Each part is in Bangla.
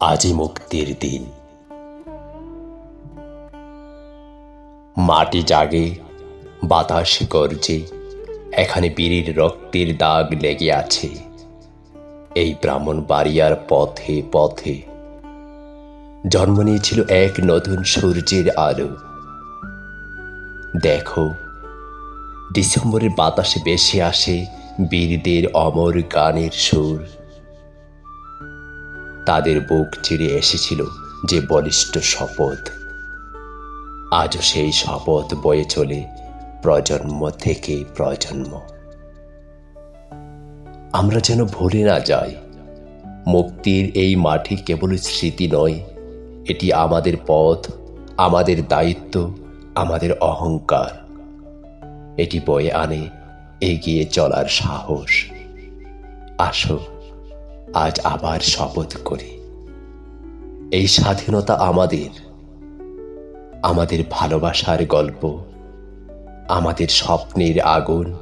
আজই মুক্তির দিন। মাটি জাগে, বাতাস গর্জে, এখানে বীরের রক্তের দাগ লেগে আছে। এই ব্রাহ্মণ বাড়িয়ার পথে পথে। জন্ম নিয়েছিল এক নতুন সূর্যের আলো। দেখো, ডিসেম্বরের বাতাসে বেশি আসে বীরদের অমর গানের সুর। তাদের বুক চিরে এসেছিল যে বলিষ্ঠ শপথ। আজও সেই শপথ বয়ে চলে প্রজন্ম থেকে প্রজন্ম। আমরা যেন ভুলে না যাই, মুক্তির এই মাটি কেবল স্মৃতি নয়, এটি আমাদের পথ, আমাদের দায়িত্ব, আমাদের অহংকার। এটি বয়ে আনে এগিয়ে চলার সাহস। আসো। আজ আবার শপথ করি। এই স্বাধীনতা আমাদের আমাদের ভালোবাসার গল্প, আমাদের স্বপ্নের আগুন,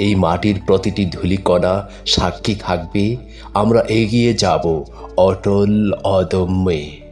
এই মাটির প্রতিটি ধুলিকণা সাক্ষী থাকবে, আমরা এগিয়ে যাব অটল অদম্যে।